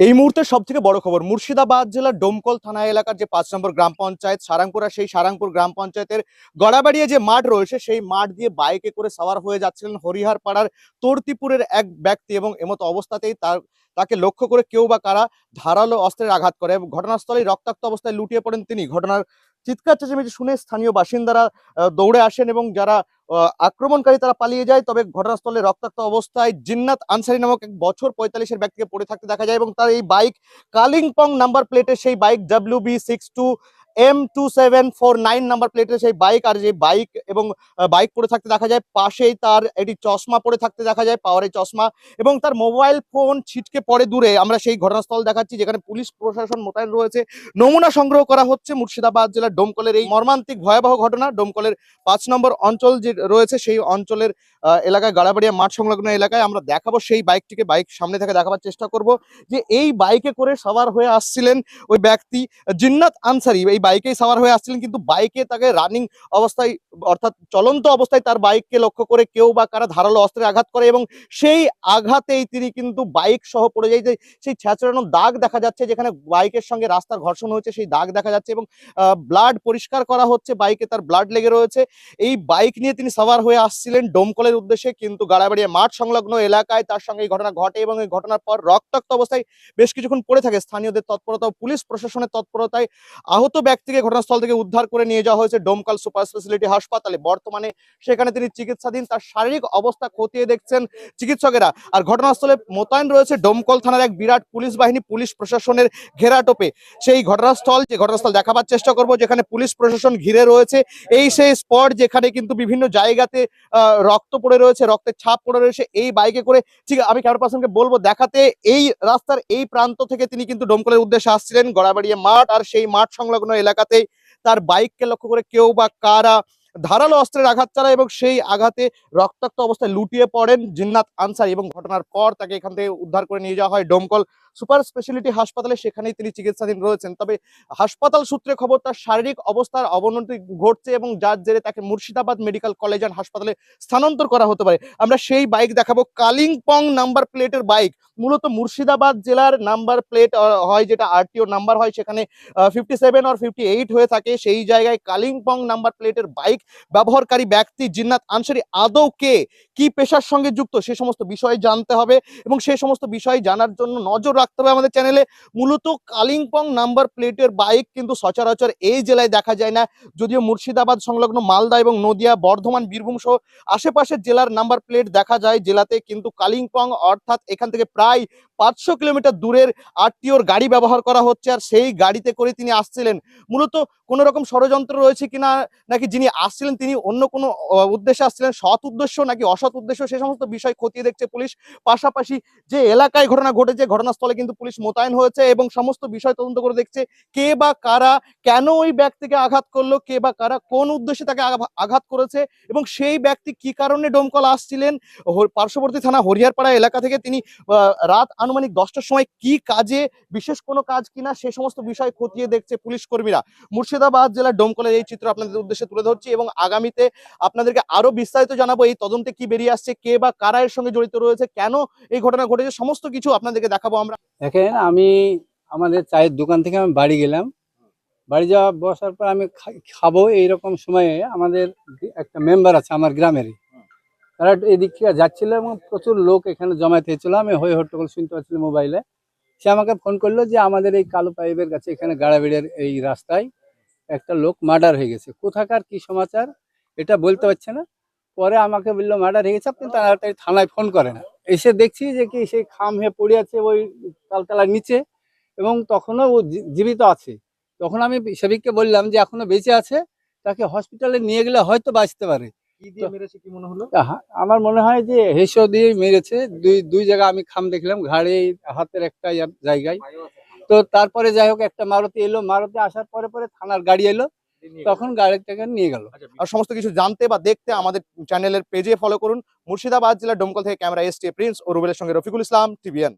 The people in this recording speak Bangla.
এই মুহূর্তে সব থেকে বড় খবর, মুর্শিদাবাদ জেলার ডোমকল থানা এলাকার যে পাঁচ নম্বর গ্রাম পঞ্চায়েত, সারাংপুরা, সেই সারাংপুর গ্রাম পঞ্চায়েতের গড়াবাড়িয়ে যে মাঠ রয়েছে, সেই মাঠ দিয়ে বাইকে করে সাওয়ার হয়ে যাচ্ছিলেন হরিহার পাড়ার তর্তিপুরের এক ব্যক্তি এবং এমতো অবস্থাতেই তার, তাকে লক্ষ্য করে কেউ বা কারা ধারালো অস্ত্রের আঘাত করে এবং ঘটনাস্থলেই রক্তাক্ত অবস্থায় লুটিয়ে পড়েন তিনি। ঘটনার চিৎকার চেঁচামেচি শুনে স্থানীয় বাসিন্দারা দৌড়ে আসেন এবং যারা আক্রমণকারী তারা পালিয়ে যায়। তবে ঘটনাস্থলে রক্তাক্ত অবস্থায় জিন্নাত আনসারি নামক এক বছর পঁয়তাল্লিশের ব্যক্তিকে পড়ে থাকতে দেখা যায় এবং তার এই বাইক কালিম্পং নাম্বার প্লেটে সেই bike W B six two M two seven four nine number প্লেটের সেই বাইক আর যে বাইক এবং বাইক পরে থাকতে দেখা যায়, পাশেই তার একটি চশমা পরে থাকতে দেখা যায় পাওয়ারের চশমা এবং তার মোবাইল ফোন ছিটকে পড়ে দূরে। আমরা সেই ঘটনাস্থল দেখাচ্ছি যেখানে পুলিশ প্রশাসন মোতায়েন রয়েছে। নমুনা সংগ্রহ করা হচ্ছে মুর্শিদাবাদ জেলার ডোমকলের এই মর্মান্তিক ভয়াবহ ঘটনা। ডোমকলের পাঁচ নম্বর অঞ্চল যে রয়েছে সেই অঞ্চলের এলাকায়, গাড়াবাড়িয়া মাঠ সংলগ্ন এলাকায় আমরা দেখাবো। সেই বাইকটিকে বাইক সামনে থেকে দেখাবার চেষ্টা করব যে এই বাইকে করে সবার হয়ে আসছিলেন ওই ব্যক্তি জিন্নাত আনসারি। এই বাইকেই সাওয়ার হয়ে আসছিলেন, কিন্তু বাইকে তাকে রানিং অবস্থায়, অর্থাৎ চলন্ত অবস্থায় তার বাইককে লক্ষ্য করে কেউ বা কারা ধারালো অস্ত্রে আঘাত করে এবং সেই আঘাতেই তিনি কিন্তু বাইক সহ পড়ে যায়। যে সেই ছ্যাঁচড়ানো দাগ দেখা যাচ্ছে, যেখানে বাইকের সঙ্গে রাস্তার ঘর্ষণ হয়েছে, সেই দাগ দেখা যাচ্ছে এবং ব্লাড পরিষ্কার করা হচ্ছে, বাইকে তার ব্লাড লেগে রয়েছে। এই বাইক নিয়ে তিনি সাওয়ার হয়ে আসছিলেন ডোমকলের উদ্দেশ্যে, কিন্তু গাড়াবাড়িয়া মাঠ সংলগ্ন এলাকায় তার সঙ্গে এই ঘটনা ঘটে এবং এই ঘটনার পর রক্তাক্ত অবস্থায় বেশ কিছুক্ষণ পড়ে থাকে। স্থানীয়দের তৎপরতা পুলিশ প্রশাসনের তৎপরতায় আহত ব্যক্তিকে ঘটনাস্থল থেকে উদ্ধার করে নিয়ে যাওয়া হয়েছে ডোমকাল সুপার স্পেশালিটি হাসপাতালে। বর্তমানে সেখানে তিনি চিকিৎসাধীন, তার শারীরিক অবস্থা খতিয়ে দেখছেন চিকিৎসকেরা। আর ঘটনাস্থলে মোতায়েন রয়েছে ডোমকল থানার এক বিরাট পুলিশ বাহিনী, পুলিশ প্রশাসনের ঘেরাটোপে সেই ঘটনাস্থল, যে ঘটনাস্থল দেখাবার চেষ্টা করব, যেখানে পুলিশ প্রশাসন ঘিরে রয়েছে, এই সেই স্পট যেখানে কিন্তু বিভিন্ন জায়গাতে রক্ত পড়ে রয়েছে, রক্তের ছাপ পড়ে রয়েছে, এই বাইকে করে ঠিক, আমি ক্যামেরা পার্সনকে বলব, দেখাতে এই রাস্তার এই প্রান্ত থেকে তিনি কিন্তু ডোমকলের উদ্দেশ্যে আসছিলেন, গড়াবাড়িয়া মাঠ। আর সেই মাঠ সংলগ্ন এলাকাতেই তার বাইককে লক্ষ্য করে কেউ বা কারা ধারালো অস্ত্রের আঘাত চালায় এবং সেই আঘাতে রক্তাক্ত অবস্থায় লুটিয়ে পড়েন জিন্নাত আনসারি এবং ঘটনার পর তাকে এখান থেকে উদ্ধার করে নিয়ে যাওয়া হয় ডোমকল সুপার স্পেশালিটি হাসপাতালে, সেখানেই তিনি চিকিৎসাধীন রয়েছেন। তবে হাসপাতাল সূত্রে খবর, তার শারীরিক অবস্থার অবনতি ঘটছে এবং যার জেরে তাকে মুর্শিদাবাদ মেডিকেল কলেজ অ্যান্ড হাসপাতালে স্থানান্তর করা হতে পারে। আমরা সেই বাইক দেখাবো। কালিম্পং নাম্বার প্লেটের বাইক। মূলত মুর্শিদাবাদ জেলার নাম্বার প্লেট হয় যেটা আরটিও নাম্বার হয়, সেখানে ফিফটি সেভেন আর ফিফটি এইট হয়ে থাকে। সেই জায়গায় কালিম্পং নাম্বার প্লেটের বাইক ব্যবহারকারী ব্যক্তি জিন্নাত আনসারি আদৌ কে? কি পেশার সঙ্গে যুক্ত? সে সমস্ত বিষয় জানতে হবে এবং সেই সমস্ত বিষয় জানার জন্য নজর রাখতে হবে আমাদের চ্যানেলে। মূলত কালিম্পং নাম্বার প্লেটের বাইক কিন্তু সচরাচর এই জেলায় দেখা যায় না। যদিও মুর্শিদাবাদ সংলগ্ন মালদা এবং নদিয়া, বর্ধমান, বীরভূম সহ আশেপাশের জেলার নাম্বার প্লেট দেখা যায়। জেলাতে কিন্তু কালিম্পং অর্থাৎ এখান থেকে প্রায় পাঁচশো কিলোমিটার দূরের আরটিওর গাড়ি ব্যবহার করা হচ্ছে আর সেই গাড়িতে করে তিনি আসছিলেন। মূলত কোনো রকম ষড়যন্ত্র রয়েছে কিনা নাকি যিনি আসছিলেন, তিনি অন্য কোনো উদ্দেশ্যে আসছিলেন, সৎ উদ্দেশ্য নাকি অসৎ উদ্দেশ্য, সে সমস্ত বিষয় খতিয়ে দেখছে পুলিশ। পাশাপাশি যে এলাকায় ঘটনা ঘটেছে, ঘটনাস্থলে কিন্তু পুলিশ মোতায়েন হয়েছে এবং সমস্ত বিষয় তদন্ত করে দেখছে কে বা কারা, কেন ওই ব্যক্তিকে আঘাত করল, কে বা কারা, কোন উদ্দেশ্যে তাকে আঘাত করেছে এবং সেই ব্যক্তি কি কারণে ডোমকল আসছিলেন? পার্শ্ববর্তী থানা হরিয়ারপাড়া এলাকা থেকে তিনি রাত আনুমানিক দশটার সময় কি কাজে, বিশেষ কোনো কাজ কিনা, সে সমস্ত বিষয় খতিয়ে দেখছে পুলিশ কর্মীরা। মুর্শিদাবাদ জেলার ডোমকলের এই চিত্র আপনাদের উদ্দেশ্যে তুলে ধরছি এবং আগামীতে আপনাদেরকে আরও বিস্তারিত জানাব এই তদন্তে কি বেরিয়ে আসছে, কে বা কারা এর সঙ্গে জড়িত রয়েছে, কেন এই ঘটনা ঘটেছে, সমস্ত কিছু আপনাদেরকে দেখাবো আমরা। দেখেন, আমি আমাদের চায়ের দোকান থেকে আমি বাড়ি গেলাম। বাড়ি যাওয়া, বসার পর আমি খাব এইরকম সময়ে আমাদের একটা মেম্বার আছে আমার গ্রামেরই। তারা এদিক থেকে যাচ্ছিল এবং প্রচুর লোক এখানে জমায়েত হয়েছিল। আমি হই হট্টগোল শুনতে পাচ্ছিলাম মোবাইলে। সে আমাকে ফোন করল যে আমাদের এই কালো পাইপের কাছে এখানে গাড়াবিড়ের এই রাস্তায় একটা লোক মার্ডার হয়ে গেছে। কোথাকার কি সমাচার এটা বলতে পারছে না। পরে আমাকে বলল মার্ডার হয়ে গেছে আপনি তাড়াতাড়ি থানায় ফোন করে না এসে দেখছি যে কি সেই খাম হয়ে পড়ে আছে ওই তালতলার নিচে এবং তখনও ও জীবিত আছে। তখন আমি সেবিককে বললাম যে এখনও বেঁচে আছে তাকে হসপিটালে নিয়ে গেলে হয়তো বাঁচতে পারে। মনে আমার মনে হয় যে হেসো দিয়ে মেরেছে। দুই দুই জায়গায় আমি খাম দেখলাম ঘাড়ে হাতের একটা জায়গায়। তো তারপরে যাই হোক একটা মারুতি এলো। মারুতি আসার পরে পরে থানার গাড়ি এলো। তখন গাড়িটাকে নিয়ে গেল। আর সমস্ত কিছু জানতে বা দেখতে আমাদের চ্যানেলের পেজে ফলো করুন। মুর্শিদাবাদ জেলার ডোমকল থেকে ক্যামেরা এস টি প্রিন্স ও রুবেলের সঙ্গে রফিকুল ইসলাম টিভিএন